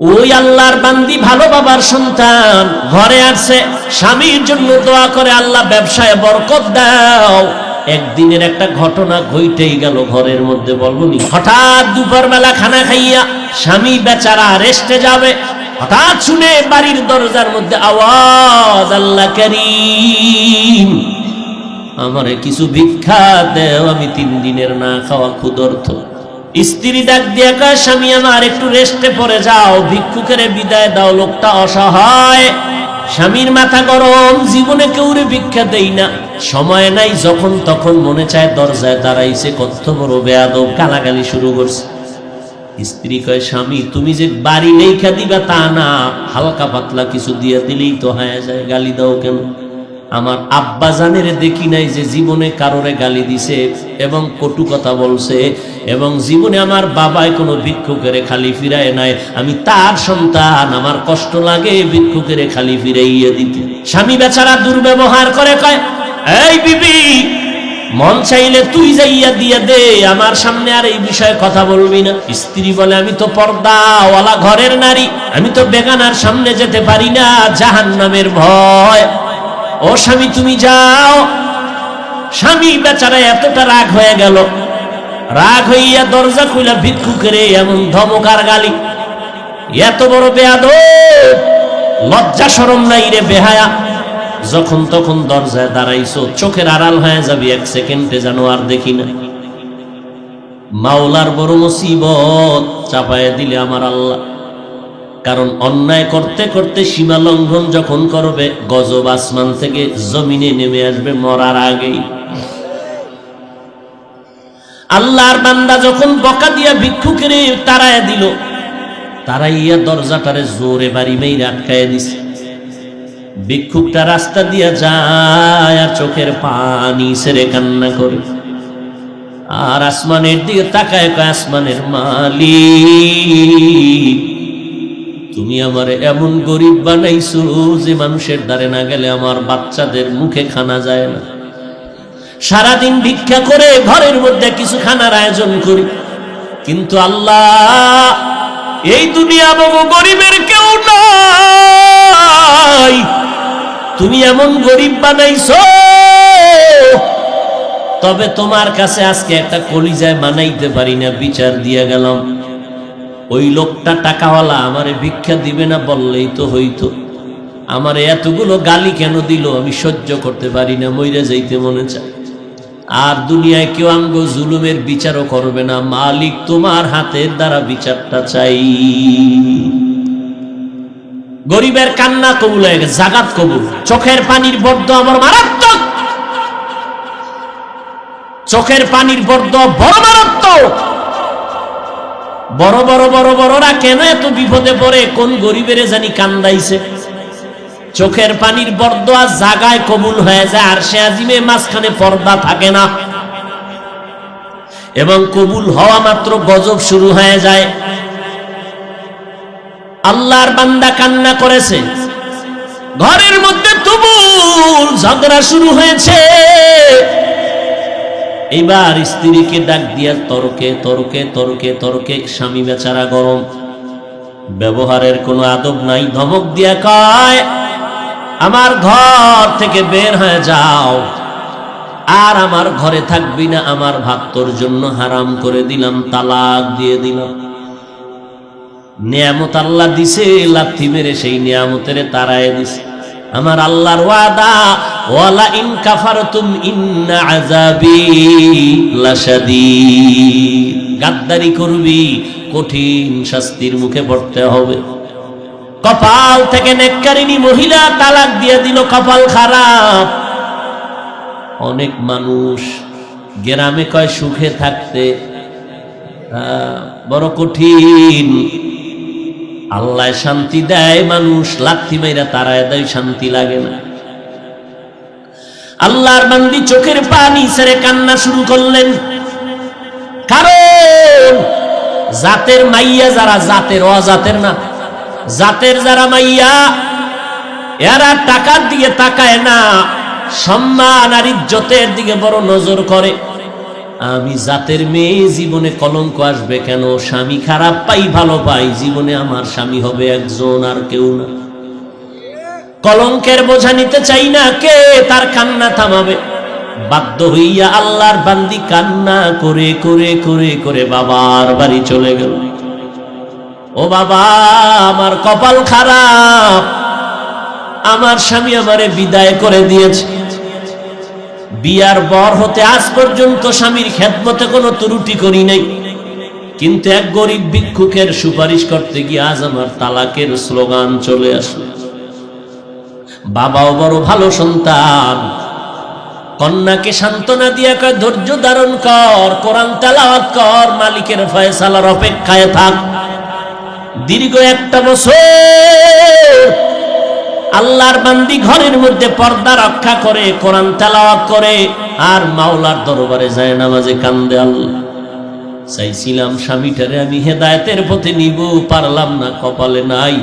ওই আল্লাহর বান্দি ভালো বাবার সন্তান। ঘরে আসছে স্বামীর জন্য দোয়া করে, আল্লাহ ব্যবসায় বরকত দাও। একদিনের একটা ঘটনা ঘইটেই গেল ঘরের মধ্যে বলবনি হঠাৎ দুপুর বেলা খানা খাইয়া স্বামী বেচারা রেস্টে যাবে। হঠাৎ শুনে বাড়ির দরজার মধ্যে আওয়াজ, আল্লাহ করিম, আমারে কিছু ভিক্ষা দেও, আমি তিন দিনের না খাওয়া ক্ষুদর্থ স্ত্রী ডাক দিয়া কয়, স্বামী আমার, একটু রেস্টে পড়ে যাও। ভিক্ষুকের বিদায় দাও, লোকটা অসহায়। স্বামীর মাথা গরম, জীবনে কেউরে ভিক্ষা দেই না। সময় নাই, যখন তখন মনে চায় দরজায় দাঁড়াইছে, কত বড় বেয়াদব, গালাগালি শুরু করছে। স্ত্রী কয়, স্বামী, তুমি যে বাড়ি নেইখা দিবা তা না। হালকা পাতলা কিছু দিয়ে দিলেই তো হয়ে যায়, গালি দাও কেন? আমার আব্বা জানের দেখি নাই যে জীবনে কারোরে গালি দিছে এবং কটু কথা বলছে এবং জীবনে আমার বাবাই কোনো ভিক্ষুকেরে খালি ফিরায় নাই। আমি তার সন্তান, আমার কষ্ট লাগে ভিক্ষুকেরে খালি ফিরাইয়া দিতে। স্বামী বেচারা দুর্ব্যবহার করে, কয়, এই বিবি, মন চাইলে তুই যাইয়া দিয়ে দে, আমার সামনে আর এই বিষয়ে কথা বলবি না। স্ত্রী বলে, আমি তো পর্দাওয়ালা ঘরের নারী, আমি তো বেগানার সামনে যেতে পারি না জাহান নামের ভয়। ও স্বামী, তুমি যাও। স্বামী বেচারা এতটা রাগ হয়ে গেল রাগ হইয়া দরজা খুইলা ভিক্ষুকেরে এমন ধমকার গালি। এত বড় বেয়াদ লজ্জা সরম নাই রে বেহায়া। যখন তখন দরজায় দাঁড়াইছো, চোখের আড়াল হয়ে যাবি, এক সেকেন্ডে যেন আর দেখি না। মাওলার বড় মুসিবত চাপায় দিলে আমার আল্লাহ। কারণ অন্যায় করতে করতে সীমা লঙ্ঘন যখন করবে, গজব আসমান থেকে জমিনে নেমে আসবে মরার আগেই। আল্লাহর বান্দা যখন বকা দিয়া ভিক্ষুকের তারায় দিল, তারাইয়া দরজাটারে জোরে বাড়ি মেয়ে আটকায় দিছে। ভিক্ষুকটা রাস্তা দিয়া যায় আর চোখের পানি সেরে কান্না করে। আর আসমানের দিকে তাকায় কয়, আসমানের মালিক, তুমি আমার এমন গরিব বানাইছো যে মানুষের দ্বারে না গেলে আমার বাচ্চাদের মুখে খানা যায় না। সারাদিন ভিক্ষা করে ঘরের মধ্যে কিছু খানার আয়োজন করি। কিন্তু আল্লাহ, এই দুনিয়া বহু গরিবের কেউ নাই। তুমি এমন গরিব বানাইছো, তবে তোমার কাছে আজকে একটা কলিজায় মানাইতে পারি না, বিচার দিয়ে গেলাম। ওই লোকটা টাকাওয়ালা, আমারে ভিক্ষা দিবে না বললেই তো হইতো। আমারে এতগুলো গালি কেন দিল, আমি সহ্য করতে পারি না, মইরা যাইতে মনে চায়। আর দুনিয়ায় কেউ আঙ্গ জুলুমের বিচারও করবে না। মালিক তোমার হাতের দ্বারা বিচারটা চাই। গরিবের কান্না কবুল হয়ে গেছে, জাগাত কবুল। চোখের পানির বর্দ আমার মারাত্মক। চোখের পানির বর্দ বড় মারাত্মক। বড় বড় বড়, বড়রা কেন এত বিপদে পড়ে? কোন গরিবের জানি কান্দাইছে? চোখের পানির বরদোয়া জাগায় কবুল হয়ে যায়, আর সে আজিমে মাঝখানে পর্দা থাকে না। এবং কবুল হওয়া মাত্র গজব শুরু হয়ে যায়। আল্লাহর বান্দা কান্না করেছে। ঘরের মধ্যে তুমুল ঝগড়া শুরু হয়েছে। এবার স্ত্রীকে ডাক দিয়া তর্কে তর্কে তর্কে তর্কে, স্বামী বেচারা গরম। ব্যবহারের কোনো আদব নাই, ধমক দিয়া কয় আমার ঘর থেকে বের হয়ে যাও। আর আমার ঘরে থাকবি না, আমার ভাত তোর জন্য হারাম করে দিলাম, তালাক দিয়ে দিলাম। নিয়ামত আল্লাহ দিছে, লাথি মেরে সেই নিয়ামতের তারায় দিছে। আমার আল্লাহর ওয়াদা, ওয়ালা ইন কাফারতুম ইন্না আযাবি লাশাদীদ। গাদ্দারি করবি, কঠিন শাস্তির মুখে পড়তে হবে। কপাল থেকে নেককারিনী মহিলা তালাক দিয়ে দিল, কপাল খারাপ। অনেক মানুষ গ্রামে কয় সুখে থাকতে বড় কঠিন। আল্লাহ শান্তি দেয় মানুষ, লাথি মাইরা তারায় দেয়, শান্তি লাগে না। আল্লাহর বান্দি চোখের পানি ছেড়ে কান্না শুরু করলেন। কারণ জাতের মাইয়া যারা, জাতের অজাতের না। জাতের যারা মাইয়া, এরা টাকার দিকে তাকায় না, সম্মান আর ইজ্জতের দিকে বড় নজর করে। আমি জাতের মেয়ে, জীবনে কলঙ্ক আসবে কেন? স্বামী খারাপ পাই, ভালো পাই, জীবনে আমার স্বামী হবে একজন আর কেউ না। কলঙ্কের বোঝা নিতে চাই না কে, তার কান্না থামাবে। বাধ্য হইয়া আল্লাহর বান্দি কান্না করে করে করে করে বাবার বাড়ি চলে গেল। ও বাবা, আমার কপাল খারাপ। আমার স্বামী আমারে বিদায় করে দিয়েছে। বিয়ার বর হতে আজ পর্যন্ত স্বামীর খেদমতে কোনো ত্রুটি করি নাই। কিন্তু এক গরিব ভিক্ষুকের সুপারিশ করতে গিয়ে আজ আমার তালাকের স্লোগান চলে আসলো। বাবাও বড় ভালো সন্তান। কন্যাকে সান্ত্বনা দিয়া কয়, ধৈর্য ধারণ কর, কোরআন তেলাওয়াত কর, মালিকের ফয়সালার অপেক্ষায় থাক। দীর্ঘ একটা বছর আল্লাহর বান্দি ঘরের মধ্যে পর্দা রক্ষা করে, কোরআন তেলাওয়াত করে, আর মাওলার দরবারে যায় নামাজে কান্দে আল্লাহ। চাইছিলাম স্বামীটারে আমি হেদায়েতের পথে নিব, পারলাম না, কপালে নাই।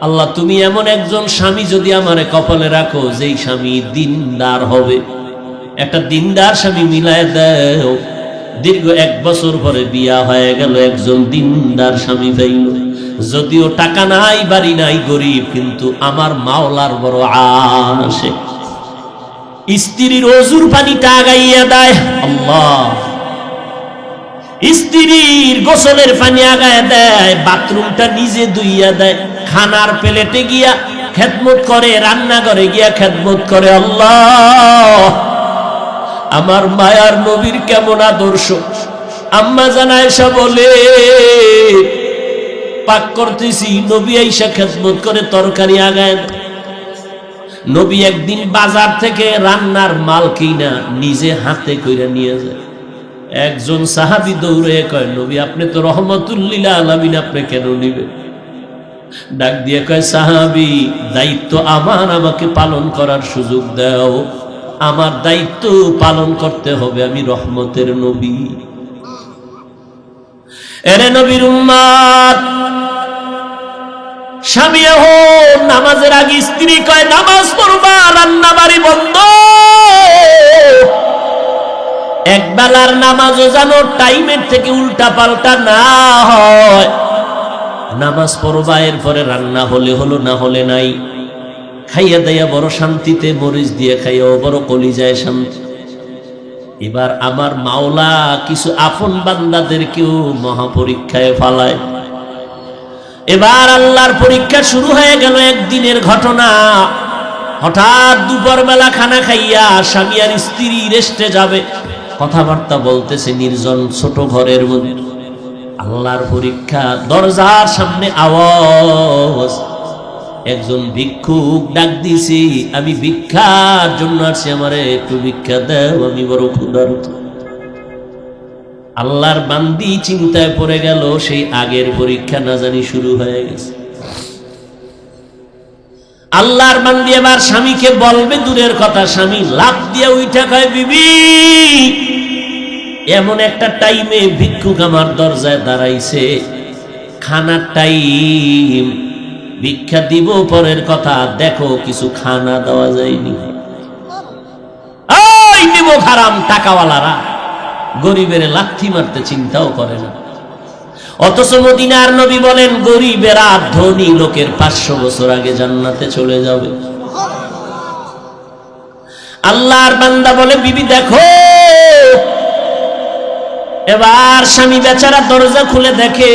আল্লাহ, তুমি এমন একজন স্বামী যদি আমারে কপালে রাখো, যেই স্বামী দিনদার হবে। একটা দিনদার স্বামী মিলায় দেও। দীর্ঘ এক বছর পরে বিয়া হয়ে গেল, একজন দিনদার স্বামী পাইল। যদিও টাকা নাই, বাড়ি নাই, গরিব, কিন্তু আমার মাওলার বড় আসে স্ত্রীর অজুর পানিটা আগাইয়া দেয়, আল্লাহ। স্ত্রীর গোসলের পানি আগায় দেয়, বাথরুমটা নিজে ধুইয়া দেয়, খানার প্লেটে গিয়া খেদমত করে, রান্নাঘরে গিয়া খেদমত করে, আল্লাহ। আমার মায়ার নবীর কেমন আদর্শ। আম্মা জানায় সব বলে পাক করতেছি, নবী আইসা খেদমত করে তরকারি আগায়। নবী একদিন বাজার থেকে রান্নার মাল কিনা নিজে হাতে কইরা নিয়ে যায়। একজন সাহাবি দৌড়ে কয়, নবী, আপনি তো রহমতুল্লিলা আলামিন, আপনি কেন নিবে ডাক দিয়ে কয়, সাহাবি, দায়িত্ব আমার, আমাকে পালন করার সুযোগ দাও। আমার দায়িত্ব পালন করতে হবে, আমি রহমতের নবী। এরে নবীর উম্মাদ, স্বামী এখন নামাজের আগে স্ত্রী কয়, নামাজ পড়বা রান্না বাড়ি বন্ধ। এক বেলার নামাজও যেন টাইমের থেকে উল্টা পাল্টা না হয়। নামাজ পড়বা, এরপরে রান্না হলে হলো না হলে নাই। খাইয়া দাইয়া বড় শান্তিতে মরিচ দিয়ে খাইয়া বড় কলি যায় শান্তি। এবার আমার মাওলা কিছু আপন বান্দাদেরকেও মহাপরীক্ষায় ফালায়। এবার আল্লাহর পরীক্ষা শুরু হয়ে গেল একদিনের ঘটনা। হঠাৎ দুপুর বেলা খানা খাইয়া স্বামী আর স্ত্রী রেস্টে যাবে। কথাবার্তা বলতেছে নির্জন ছোট ঘরের মধ্যে। আল্লাহর পরীক্ষা দরজার সামনে আওয়াজ। একজন ভিক্ষুক ডাক দিছি আমি ভিক্ষার জন্য আসছি, আমারে একটু ভিক্ষা দেও, আমি বড় ক্ষুধার্ত। আল্লাহর বান্দি চিন্তায় পড়ে গেল, সেই আগের পরীক্ষা না জানি শুরু হয়ে গেছে। আল্লাহর বান্দি এবার স্বামীকে বলবে, দূরের কথা, স্বামী লাভ দিয়ে উইঠা কয়, বিবি, এমন একটা টাইমে ভিক্ষুক আমার দরজায় দাঁড়াইছে। খানার টাইম ভিক্ষা দিব পরের কথা, দেখো কিছু খানা দেওয়া যায়নি। দিব খারাম টাকাওয়ালারা, গরিবের লাথি মারতে চিন্তাও করে না। অথচ মদিনার নবী বলেন, গরিবেরা ধনী লোকের পাঁচশো বছর আগে জান্নাতে চলে যাবে। আল্লাহর বান্দা বলে, বিবি, দেখো, এবার স্বামী বেচারা দরজা খুলে দেখে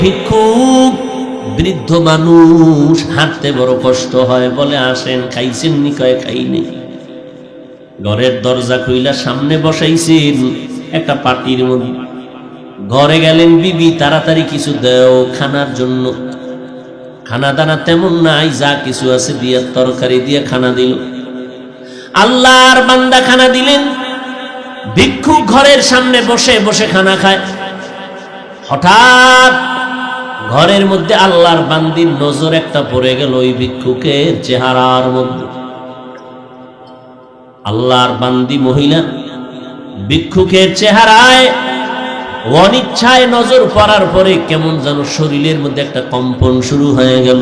ভিক্ষুক বৃদ্ধ মানুষ হাঁটতে বড় কষ্ট হয়, বলে, আসেন, খাইছেন নি কয় খাইনি ঘরের দরজা খুইলা সামনে বসাইছেন, একটা পাটির মধ্যে। ঘরে গেলেন বিবি, তাড়াতাড়ি কিছু দেও খানার জন্য। খানা দানা তেমন নাই, যা কিছু আছে দিয়ে তরকারি দিয়ে খানা দিল। আল্লাহর বান্দা খানা দিলেন। ভিক্ষু ঘরের সামনে বসে বসে খানা খায়। হঠাৎ ঘরের মধ্যে আল্লাহর বান্দির নজর একটা পড়ে গেল ওই ভিক্ষুকের চেহারার মধ্যে। আল্লাহর বান্দি মহিলা ভিক্ষুকের চেহারায় অনিচ্ছায় নজর পড়ার পরে কেমন যেন শরীরের মধ্যে একটা কম্পন শুরু হয়ে গেল।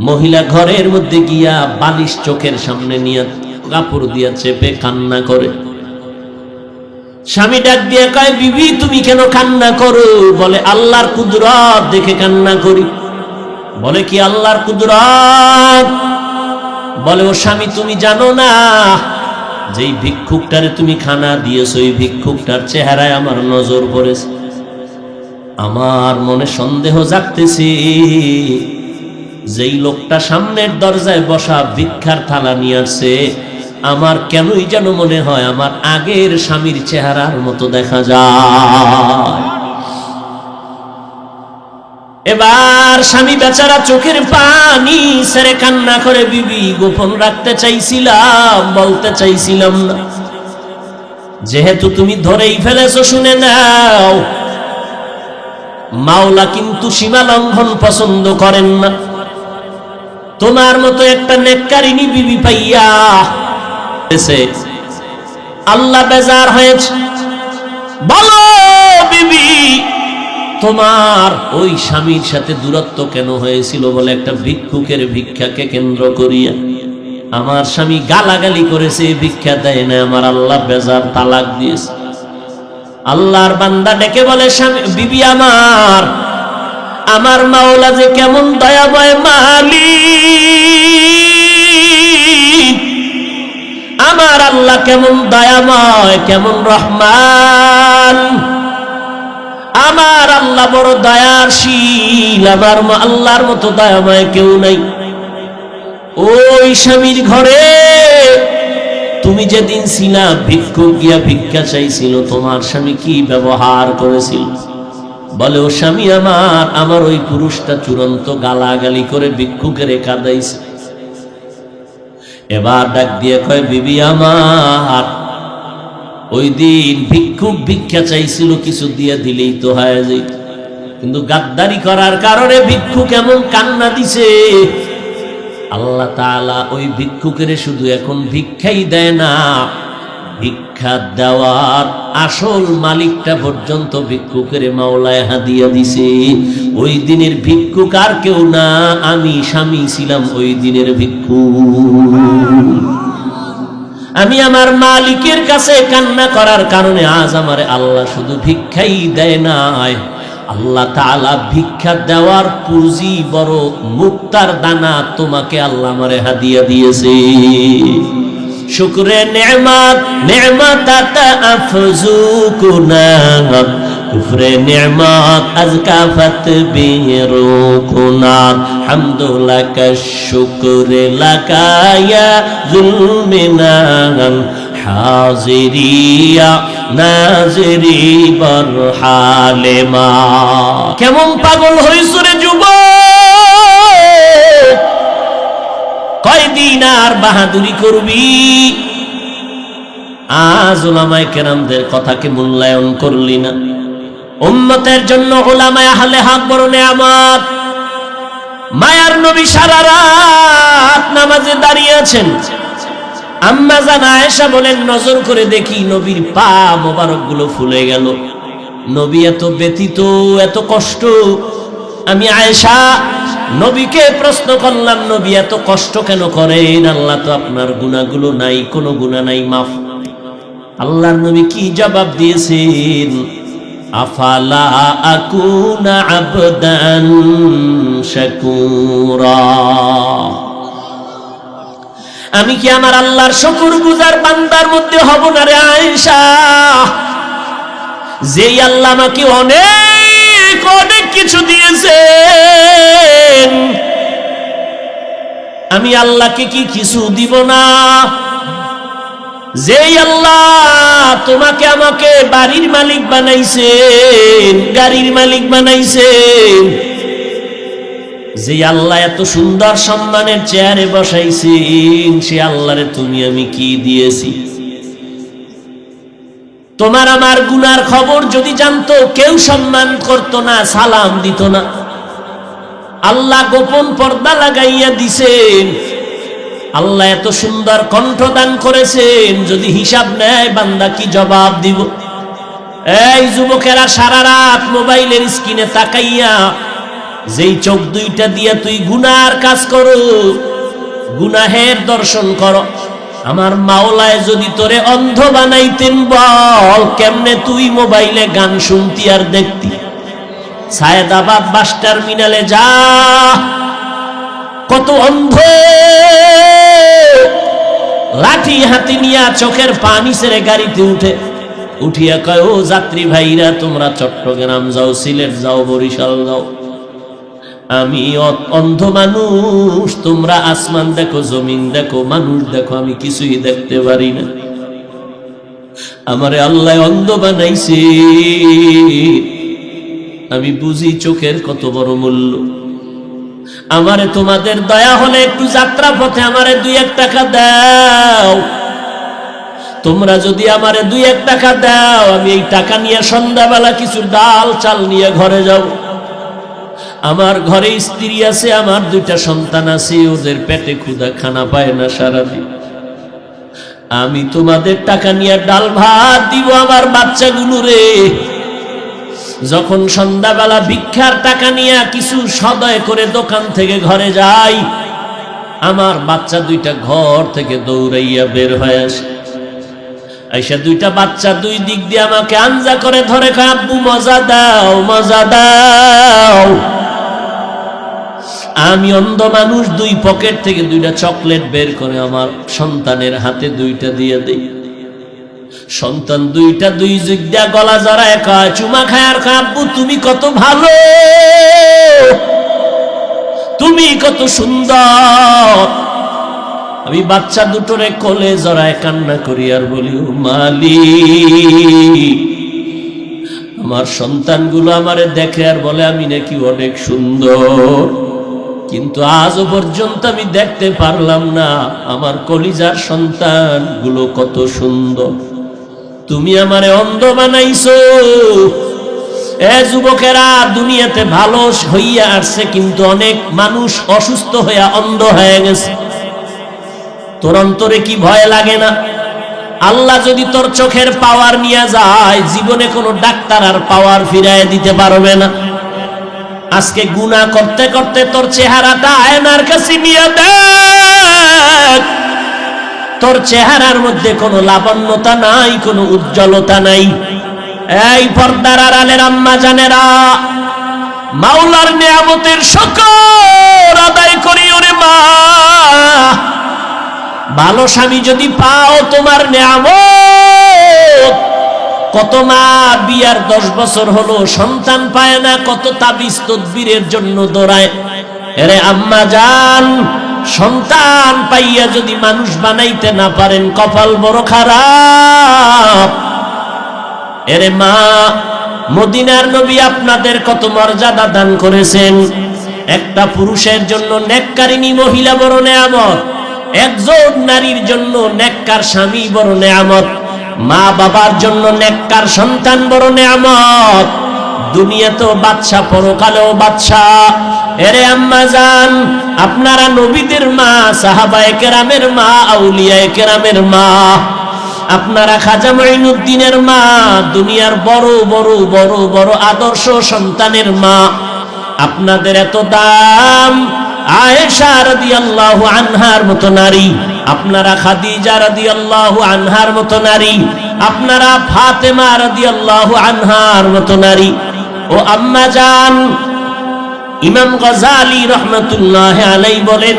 মহিলা ঘরের মধ্যে গিয়া বালিশ চোখের সামনে নিয়ে কাপড় দিয়া চেপে কান্না করে। স্বামী ডাক দিয়ে কয়, বিবি, তুমি কেন কান্না করো? বলে, আল্লাহর কুদরত দেখে কান্না করি। বলে, কি আল্লাহর কুদরত? বলে, ও স্বামী, তুমি জানো না, যেই ভিক্ষুকটারে তুমি খানা দিয়েছ, ওই ভিক্ষুকটার চেহারায় আমার নজর পড়েছে। আমার মনে সন্দেহ জাগতেছে যেই লোকটা সামনের দরজায় বসা ভিক্ষার থালা নিয়ে আসছে আমার কেনই যেন মনে হয় আমার আগের স্বামীর চেহারার মতো দেখা যায়। এবার স্বামী বেচারা চোখের পানি সেরে কান্না করে, বিবি, গোপন রাখতে চাইছিলাম, বলতে চাইছিলাম না। যেহেতু তুমি ধরেই ফেলেছো, শুনে নাও। মাওলা কিন্তু সীমা লঙ্ঘন পছন্দ করেন না। তোমার মতো একটা নেককারিনী বিবি পাইয়া এসে আল্লাহ বেজার হয়েছে। বলো, বিবি, তোমার ওই স্বামীর সাথে দূরত্ব কেন হয়েছিল বলে একটা ভিক্ষুকের ভিক্ষাকে কেন্দ্র করিয়া? আমার স্বামী গালাগালি করেছে ভিক্ষা দেয় না আমার আল্লাহ বেজার তালাক দিয়েছে। আল্লাহর বান্দা ডেকে বলে, স্বামী, বিবি আমার আমার মাওলা যে কেমন দয়াময় মালিক আল্লাহ কেমন দয়াময়, কেমন রহমান। আমার আল্লাহ বড় দয়ার শীল আমার আল্লাহর মতো দয়াময় কেউ নাই। ওই স্বামীর ঘরে তুমি যেদিন ছিলা ভিক্ষুক গিয়া ভিক্ষা চাইছিল, তোমার স্বামী কি ব্যবহার করেছিল? বলে, ও স্বামী আমার আমার ওই পুরুষটা চূড়ান্ত গালাগালি করে ভিক্ষুকের কাদাইছে এবার ডাক দিয়ে কয়, বিবি আমার, ওই দিন ভিক্ষুক ভিক্ষা চাইছিল, কিছু দিয়ে দিলেই তো হয় যেত। কিন্তু গাদ্দারি করার কারণে ভিক্ষু এমন কান্না দিছে। আল্লাহ তাআলা ওই ভিক্ষুকের শুধু এখন ভিক্ষাই দেয় না ভিক্ষা দেওয়ার আসল মালিকটা পর্যন্ত ভিক্ষুকের মাওলায় হাদিয়া দিছে। ওই দিনের ভিক্ষুক আর কেউ না, আমি স্বামী ছিলাম ওই দিনের ভিক্ষু আমি আমার মালিকের কাছে কান্না করার কারণে আজ আমার আল্লাহ শুধু ভিক্ষাই দেয় নাই। আল্লাহ তাআলা ভিক্ষা দেওয়ার পুঁজি বড় মুক্তার দানা তোমাকে আল্লাহ আমারে হাদিয়া দিয়েছে। শুক্রে নেমাত নেমাত আফজু কুনাত কুফরে নেমাত আজকা ফত বেরো কুনাত হামদু লাকা শুক্রে লাকায়া জুলমিনান হাজিরিয়া, নাজরি বরহালে মা কেমন পাগল হইছ রে কয়দিন আর বাহাদুরি করবি। আজ ওলামায় কেরামদের কথাকে মূল্যায়ন করলি না। উম্মতের জন্য ওলামায় আহলে হাত বড় নেয়ামত। মায়ার নবী সারা রাত নামাজে দাঁড়িয়ে আছেন। আম্মা জান আয়েশা বলেন, নজর করে দেখি নবীর পা মোবারকগুলো ফুলে গেল। নবী এত ব্যতীত, এত কষ্ট। আমি আয়েশা নবীকে প্রশ্ন করলাম, নবী, এত কষ্ট কেন করেন? আল্লাহ তো আপনার গুণাগুলো নাই, কোনো গুণা নাই, মাফ। আল্লাহর নবী কি জবাব দিয়েছেন? আফালা আকুনা আবদান আমি কি আমার আল্লাহর শকুর গুজার বান্দার মধ্যে হব না রে আয়েশা? যেই আল্লাহ আমাকে অনেক অনেক কিছু দিয়েছেন আমি আল্লাহকে কি কিছু দিব না? যেই আল্লাহ তোমাকে আমাকে বাড়ির মালিক বানাইছেন, গাড়ির মালিক বানাইছেন যে আল্লাহ এত সুন্দর সম্মানের চেয়ারে বসাইছেন, সে আল্লাহরে তুমি আমি কি দিয়েছি? তোমার আমার গুনার খবর যদি জানতো, কেউ সম্মান করত না, সালাম দিত না। আল্লাহ গোপন পর্দা লাগাইয়া দিছেন। আল্লাহ এত সুন্দর কণ্ঠ দান করেছেন, যদি হিসাব নেয় বান্দা কি জবাব দিব? এই যুবকেরা সারা রাত মোবাইলের স্ক্রিনে তাকাইয়া, যেই চোখ দুইটা দিয়া তুই গুনার কাজ করো, গুনাহের দর্শন কর। আমার মাওলায় যদি তোরে অন্ধ বানাইতেন বল, কেমনে তুই মোবাইলে গান শুনতি আর দেখতি? সায়দাবাদ বাস টার্মিনালে যা। কত অন্ধ। লাঠি হাতি নিয়া চোখের পানি সেরে গাড়িতে উঠে। উঠিয়া কয়, ও যাত্রী ভাইরা, তোমরা চট্টগ্রাম যাও, সিলেট যাও, বরিশাল যাও। আমি অন্ধ মানুষ, তোমরা আসমান দেখো, জমিন দেখো, মানুষ দেখো, আমি কিছুই দেখতে পারি না। আমারে আল্লাহ অন্ধ বানাইছে। আমি বুঝি চোখের কত বড় মূল্য। আমারে তোমাদের দয়া হলে একটু যাত্রা পথে আমারে দুই এক টাকা দাও। তোমরা যদি আমারে দুই এক টাকা দাও, আমি এই টাকা নিয়ে সন্ধ্যাবেলা কিছু ডাল চাল নিয়ে ঘরে যাব। আমার ঘরে স্ত্রী আছে, আমার দুইটা সন্তান আছে, ওদের পেটে ক্ষুদা খানা পায় না সারাদিন। আমি তোমাদের টাকা নিয়ে ডাল ভাত দিব আমার বাচ্চাগুলো রে। যখন সন্ধ্যাবেলা ভিক্ষার টাকা নিয়ে কিছু সদয় করে দোকান থেকে ঘরে যাই, আমার বাচ্চা দুইটা ঘর থেকে দৌড়াইয়া বের হয়ে আসে। আইসা দুইটা বাচ্চা দুই দিক দিয়ে আমাকে আঞ্জা করে ধরে আব্বু, মজা দাও মজা দাও। আমি অন্ধ মানুষ, দুই পকেট থেকে দুইটা চকলেট বের করে আমার সন্তানের হাতে দুইটা দিয়ে দেই। সন্তান দুইটা দুই দিয়া গলা জড়ায় কয় চুমা খায় আর কয়, তুমি কত ভালো। তুমি কত সুন্দর। আমি বাচ্চা দুটোরে কোলে জড়ায় কান্না করি আর বলি মালি আমার সন্তানগুলো আমারে দেখে আর বলে আমি নাকি অনেক সুন্দর। কিন্তু আজও পর্যন্ত আমি দেখতে পারলাম না আমার কলিজার সন্তানগুলো কত সুন্দর। তুমি আমারে অন্ধ বানাইছো। এ যুবকেরা, দুনিয়াতে ভালো হইয়া আসছে কিন্তু অনেক মানুষ অসুস্থ হইয়া অন্ধ হয়ে গেছে। তোর অন্তরে কি ভয় লাগে না? আল্লাহ যদি তোর চোখের পাওয়ার নিয়ে যায়, জীবনে কোনো ডাক্তার আর পাওয়ার ফিরায় দিতে পারবে না। আজকে গুনাহ করতে করতে তোর চেহারাটা আয়নার কাছে নিয়ে দেখ। তোর চেহারার মধ্যে কোনো লাবণ্যতা নাই, কোনো উজ্জ্বলতা নাই। এই পর্দার আড়ালের আম্মা জানেরা, মাওলার নিয়ামতের সকল আদায় করি ওরে মা। ভালো স্বামী যদি পাও তোমার নিয়ামত, কত মা বিয়ার দশ বছর হলো, সন্তান পায় না, কত তাবিজ তদবিরের জন্য দৌড়ায়। এরে আম্মা যান সন্তান পাইয়া যদি মানুষ বানাইতে না পারেন, কপাল বড় খারাপ। এরে মা, মদিনার নবী আপনাদের কত মর্যাদা দান করেছেন। একটা পুরুষের জন্য নেককারিনী মহিলা বড় নেয়ামত, একজন নারীর জন্য নেককার স্বামী বড় নেয়ামত মা বাবার জন্য নেককার সন্তান বড় নেয়ামত। দুনিয়া তো বাচ্চা পরকালেও বাচ্চা এরে আম্মা যান আপনারা নবীদের মা, সাহাবায়ে কেরামের মা, আউলিয়ায়ে কেরামের মা। আপনারা খাজা মঈনুদ্দিনের মা, দুনিয়ার বড় বড় বড় বড় আদর্শ সন্তানের মা। আপনাদের এত দাম, আয়েশা রাদিয়াল্লাহু আনহার মতো নারী। আপনারা খাদিজা রাদিয়াল্লাহু আনহার মতো নারী। আপনারা ফাতেমা রাদিয়াল্লাহু আনহার মতো নারী। ও আম্মা জান, ইমাম গজালি রহমতুল্লাহ আলাই বলেন,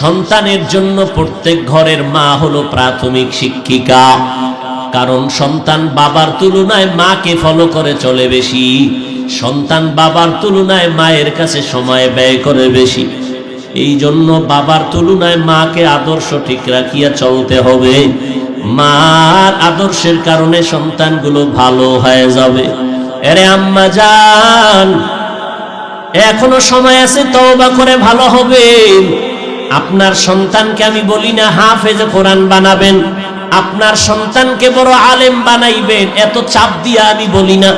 সন্তানের জন্য প্রত্যেক ঘরের মা হলো প্রাথমিক শিক্ষিকা। কারণ সন্তান বাবার তুলনায় মাকে ফলো করে চলে বেশি। সন্তান বাবার তুলনায় মায়ের কাছে সময় ব্যয় করে বেশি। এই জন্য বাবার তুলনায় মাকে আদর্শ ঠিক রাখিয়া চলতে হবে। মার আদর্শের কারণে সন্তানগুলো ভালো হয়ে যাবে। এরে আম্মা যান এখনও সময় আছে, তওবা করে ভালো হবে। আপনার সন্তানকে আমি বলি না, হাফেজ কোরআন বানাবেন। আপনার সন্তানকে বড় আলেম বানাইবেন, এত চাপ দিয়া আমি বলি না।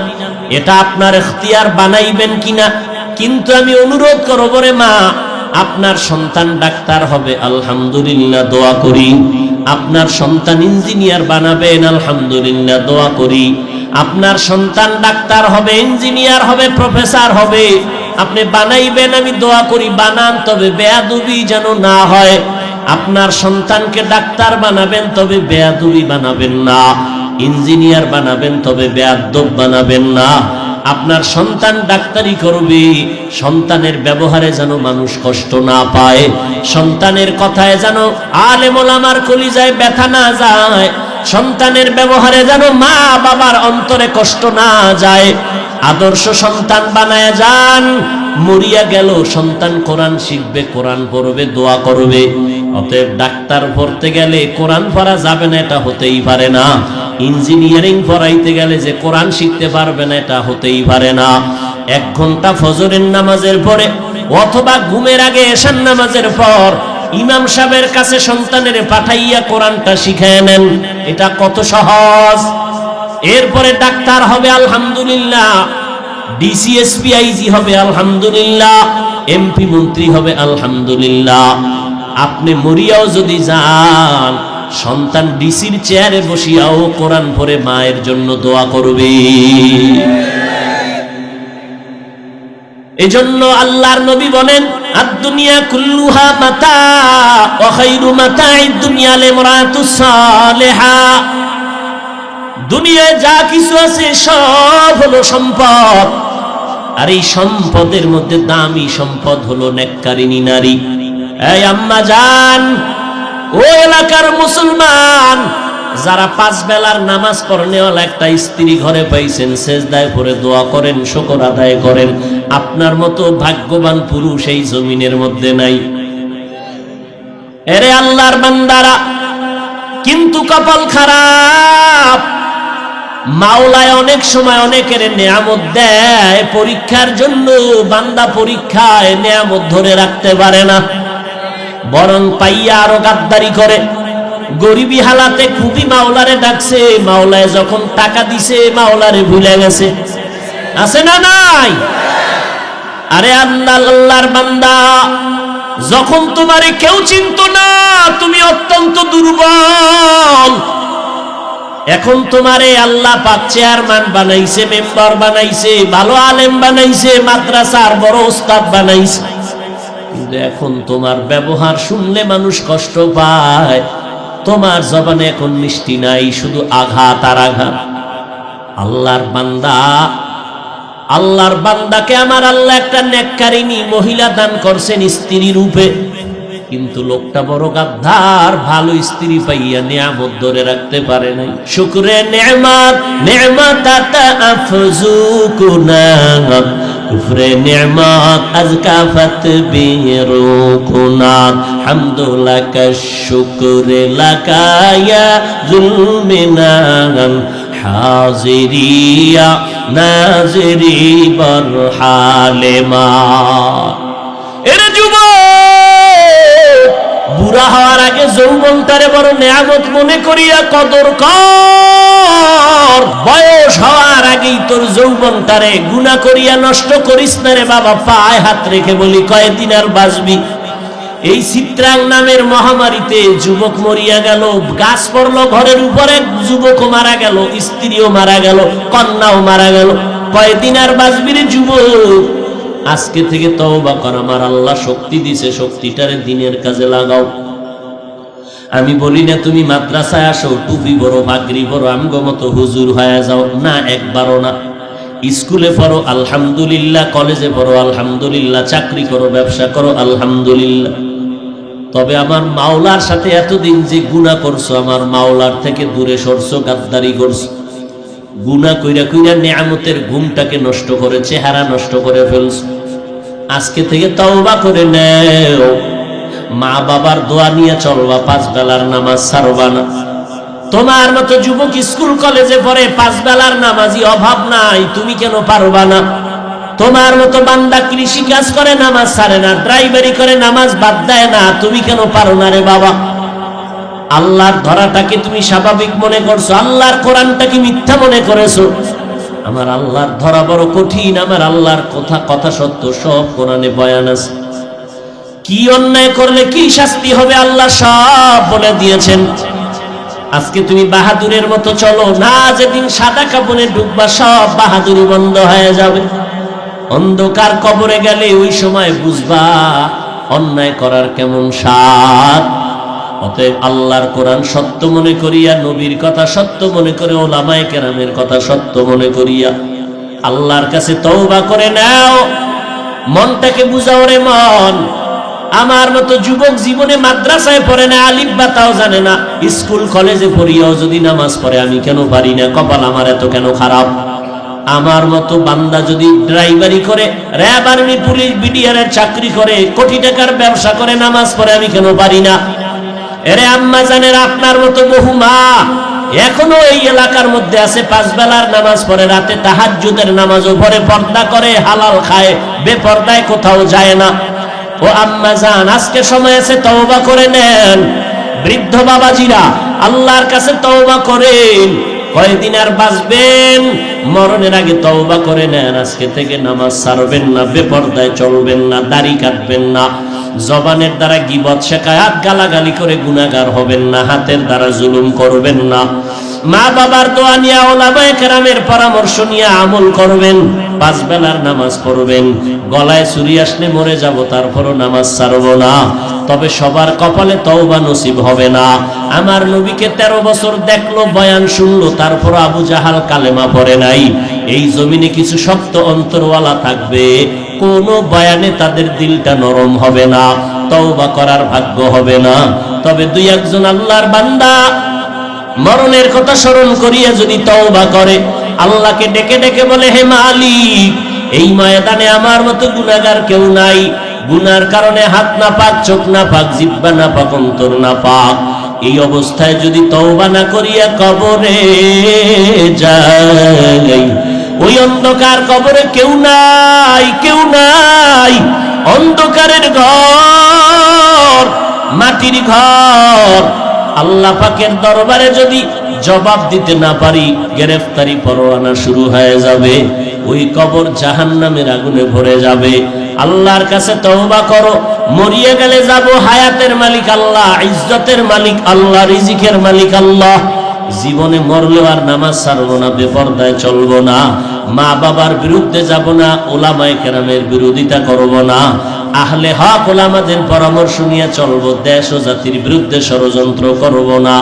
এটা আপনার এখতিয়ার বানাইবেন কিনা? কিন্তু আমি অনুরোধ করব রে মা, আপনার সন্তান ডাক্তার হবে, আলহামদুলিল্লাহ, দোয়া করি। আপনার সন্তান ইঞ্জিনিয়ার বানাবেন, আলহামদুলিল্লাহ, দোয়া করি। আপনার সন্তান ডাক্তার হবে, ইঞ্জিনিয়ার হবে, প্রফেসর হবে। আপনি বানাইবেন, আমি দোয়া করি, বানান, তবে বেয়াদুবি যেন না হয়। আপনার সন্তানকে ডাক্তার বানাবেন, তবে বেয়াদুবি বানাবেন না। ইঞ্জিনিয়ার বানাবেন, তবে বেয়াদ্দব বানাবেন না। আপনার সন্তান ডাক্তারি করবে, সন্তানের ব্যবহারে যেন মানুষ কষ্ট না পায়। সন্তানের কথায় যেন আলেমল আমার কলিজায় ব্যথা না যায়। সন্তানের ব্যবহারে যেন মা বাবার অন্তরে কষ্ট না যায়, আদর্শ সন্তান বানায় যান। মরিয়া গেল, সন্তান কোরআন শিখবে, কোরআন পড়বে, দোয়া করবে। অতএব ডাক্তার পড়তে গেলে কোরআন পড়া যাবে না, এটা হতেই পারে না। ইঞ্জিনিয়ারিং পড়াইতে গেলে যে কোরআন শিখতে পারবে না, এটা হতেই পারে না। এক ঘণ্টা ফজরের নামাজের পরে অথবা ঘুমের আগে এশান নামাজের পর ইমাম সাহেবের কাছে সন্তানের পাঠাইয়া কোরআনটা শিখায় নেন। এটা কত সহজ। এরপরে ডাক্তার হবে, আলহামদুলিল্লাহ। ডিসিএসপি আইজি হবে, আলহামদুলিল্লাহ। এমপি মন্ত্রী হবে, আলহামদুলিল্লাহ। আপনি মরিয়াও যদি যান, সন্তান ডিসির চেয়ারে বসিয়াও কোরআন পরে মায়ের জন্য দোয়া করবে। এজন্য আল্লাহর নবী বলেন আর দুনিয়া কুল্লুহা মাতা ওয়া খায়রু মাতা'id দুনিয়া লিমরাতুস সালিহা। দুনিয়ায় যা কিছু আছে সব হলো সম্পদ। আর এই সম্পদের মধ্যে দামি সম্পদ হলো নেককারিনী নারী। এই আম্মা জান, ও এলাকার মুসলমান যারা পাঁচ বেলার নামাজ পড়নেওয়ালা একটা স্ত্রী ঘরে পাইছেন, সেজদায় পরে দোয়া করেন, শকর আদায় করেন, আপনার মতো ভাগ্যবান পুরুষ এই জমিনের মধ্যে নাই। এরে আল্লাহর বান্দারা, কিন্তু কপাল খারাপ। মাওলায় অনেক সময় অনেকের নেয়ামত দেয়, পরীক্ষার জন্য বান্দা পরীক্ষায় নেয়ামত ধরে রাখতে পারে না। বরং পাইয়া আরও গাদ্দারি করে। গরিবী হালাতে খুবই মাওলারে ডাকছে, মাওলায় যখন টাকা দিছে, মাওলারে ভুলে গেছে। আছে না নাই? আরে আল্লাহ, আল্লাহর বান্দা, যখন তোমারে কেউ চিনত না, তুমি অত্যন্ত দুর্বল। এখন তোমারে আল্লাহ পাক চেয়ারম্যান বানাইছে, মেম্বার বানাইছে, ভালো আলেম বানাইছে, মাদ্রাসার বড় ওস্তাদ বানাইছে। কিন্তু এখন তোমার ব্যবহার শুনলে মানুষ কষ্ট পায়। তোমার জবানে এখন মিষ্টি নাই, শুধু আঘাত আর আঘাত। আল্লাহর বান্দা, আল্লাহর বান্দাকে আমার আল্লাহ একটা নেককারিনী মহিলা দান করছেন স্ত্রী রূপে। কিন্তু লোকটা বড় গাদ্দার, ভালো স্ত্রী পাইয়া নিয়ামত ধরে রাখতে পারে নাই। শুক্রে নেমাত নেমাত আফজু কুনাত কুফরে নেমাত আজকা ফত বিরু কুনাত হামদুলাকা শুকরে লাকায়া জুলমিনান হাজিরিয়া নাজিরি বরহালেমা। এর যুবক বুড়া হওয়ার আগে যৌবনটারে বড় নেয়ামত মনে করিয়া কদর কর। বয়স হওয়ার আগেই তোর যৌবনটারে গুণা করিয়া নষ্ট করিস না রে বাবা, পায়ে হাত রেখে বলি কয়েকদিন আর বাঁচবি? এই চিত্রাং নামের মহামারীতে যুবক মরিয়া গেল, গাছ পড়ল, ঘরের উপরে যুবকও মারা গেল, স্ত্রীও মারা গেল, কন্যাও মারা গেল। কয়েকদিন আর বাঁচবি রে যুবক? আজকে থেকে তওবা কর, আমার আল্লাহ শক্তি দিছে, শক্তিটারে দিনের কাজে লাগাও। আমি বলি না, তুমি মাদ্রাসায় আসো, টুপি বড় বাগরি বড় আমগো হুজুর হয়ে যাও। না, একবারও না। স্কুলে পড়ো, আলহামদুলিল্লাহ। কলেজে পড়ো, আলহামদুলিল্লাহ। চাকরি করো, ব্যবসা করো, আলহামদুলিল্লাহ। তবে আমার মাওলার সাথে এতদিন যে গুণা করছ, আমার মাওলার থেকে দূরে সরছো, গাদ্দারি করছ। গুণা কইরা কইরা নেয়ামতের ঘুমটাকে নষ্ট করে, চেহারা নষ্ট করে ফেলছো। আজকে থেকে তওবা করে নেও। মা বাবার দোয়া নিয়ে চলবা, পাঁচ বেলার নামাজ ছাড়বা না। তোমার মতো যুবক স্কুল, কলেজে পড়ে পাঁচ বেলার নামাজি অভাব নাই, তুমি কেন পারবা না? তোমার মতো বান্দা কৃষি কাজ করে, নামাজ সারে না, ড্রাইভারি করে, নামাজ বাদ দেয় না, তুমি কেন পারো না রে বাবা? আল্লাহর ধরাটাকে তুমি স্বাভাবিক মনে করছ, আল্লাহর কোরআনটাকে মিথ্যা মনে করেছ। আমার আল্লাহর ধরা বড় কঠিন, আমার আল্লাহর কথা কথা সত্য, সব কোরআনে বয়ান আছে। কি অন্যায় করলে কি শাস্তি হবে আল্লাহ সব বলে দিয়েছেন। আজকে তুমি বাহাদুরের মতো চলো, না যেদিন সাদা কাপড়ে ডুববা সব বাহাদুরি বন্ধ হয়ে যাবে। অন্ধকার কবরে গেলে ওই সময় বুঝবা অন্যায় করার কেমন স্বাদ। অতএব আল্লাহর কোরআন সত্য মনে করিয়া, নবীর কথা সত্য মনে করে, ওলামায়ে কেরামের কথা সত্য মনে করিয়া আল্লাহর কাছে তওবা করে নাও। মনটাকে বুঝাও রে মন। আমার মতো যুবক জীবনে মাদ্রাসায় পড়ে না, আলিফ বা তাও জানে না, স্কুল, কলেজে পড়িয়াও যদি নামাজ পড়ে, আমি কেন পারি না? কপাল আমার এত কেন খারাপ? আমার মতো বান্দা যদি ড্রাইভারি করে, র্যাব আর্মি, পুলিশ বিডিআর চাকরি করে, কোটি টাকার ব্যবসা করে, নামাজ পড়ে, আমি কেন পারি না? এরে আম্মা জানের আপনার মতো বহু মা এখনও এই এলাকার মধ্যে আছে, পাঁচ বেলার নামাজ পড়ে, রাতে তাহাজ্জুদের নামাজও পড়ে, পর্দা করে, হালাল খায়, বেপর্দায় কোথাও যায় না। ও আম্মা জান, আজকে সময় আছে, তওবা করে নেন। বৃদ্ধ বাবাজিরা, আল্লাহর কাছে তওবা করেন। কয়দিন আর বাঁচবেন? মরণের আগে তওবা করে নেন। আজকে থেকে নামাজ সারবেন না, বেপর্দায় চলবেন না, দাড়ি কাটবেন না। জবানের দ্বারা গিবত শেখায়াত গালাগালি করে গুনাহগার হবেন না, হাতের দ্বারা জুলুম করবেন না। মা বাবার দোয়া নিয়ে ওলামায়ে কেরামের পরামর্শ নিয়ে আমল করবেন, পাঁচ বেলার নামাজ পড়বেন, গলায় চুরি আসলে মরে যাব, তারপরও নামাজ ছাড়ব না। তবে সবার কপালে তওবা নসিব হবে না। আমার নবীকে তেরো বছর দেখল, বয়ান শুনলো তারপর আবু জাহাল কালেমা পড়ে নাই। এই জমিনে কিছু শক্ত অন্তরওয়ালা থাকবে কোনো বয়ানে তাদের দিলটা নরম হবে না, তওবা করার ভাগ্য হবে না। তবে দুই একজন আল্লাহর বান্দা মরণের কথা স্মরণ করিয়া যদি তওবা করে, আল্লাহকে ডেকে ডেকে বলে, হে মালিক, এই ময়দানে আমার মতো গুনাহগার কেউ নাই। গুনার কারণে হাত না পাক চোখ না পাক জিব্বা না পাক অন্তর না পাক এই অবস্থায় যদি তওবা না করিয়া কবরে যাই ওই অন্ধকার কবরে কেউ নাই কেউ নাই। অন্ধকারের ঘর, মাটির ঘর। আল্লাহ পাকের দরবারে যদি জবাব দিতে না পারি, গ্রেফতারি পরোয়ানা শুরু হয়ে যাবে। ওই কবর জাহান্নামের আগুনে ভরে যাবে। আল্লাহর কাছে তওবা করো, মরিয়ে গেলে যাব হায়াতের মালিক আল্লাহ, ইজ্জতের মালিক আল্লাহ, রিজিকের মালিক আল্লাহ। জীবনে মরলেও আর নামাজ ছাড়বো না, বেপর্দায় চলবো না, মা বাবার বিরুদ্ধে যাব না, ওলামায় কেরামের বিরোধিতা করব না, আহলে হক ওলামাদের পরামর্শ নিয়ে চলবো, দেশ ও জাতির বিরুদ্ধে ষড়যন্ত্র করব না।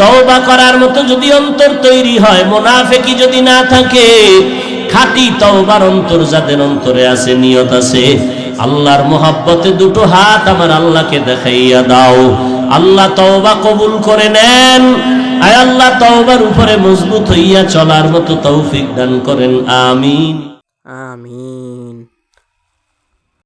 তওবা করার মতো যদি অন্তর তৈরি হয়, মোনাফেকি যদি না থাকে, খাঁটি তওবার অন্তর যাদের অন্তরে আছে, নিয়ত আছে, আল্লাহর মোহাব্বতে দুটো হাত আমার আল্লাহকে দেখাইয়া দাও। আল্লাহ তওবা কবুল করে নেন। আয় আল্লাহ তওবার উপরে মজবুত হইয়া চলার মতো তৌফিক দান করেন আমিন। আমিন।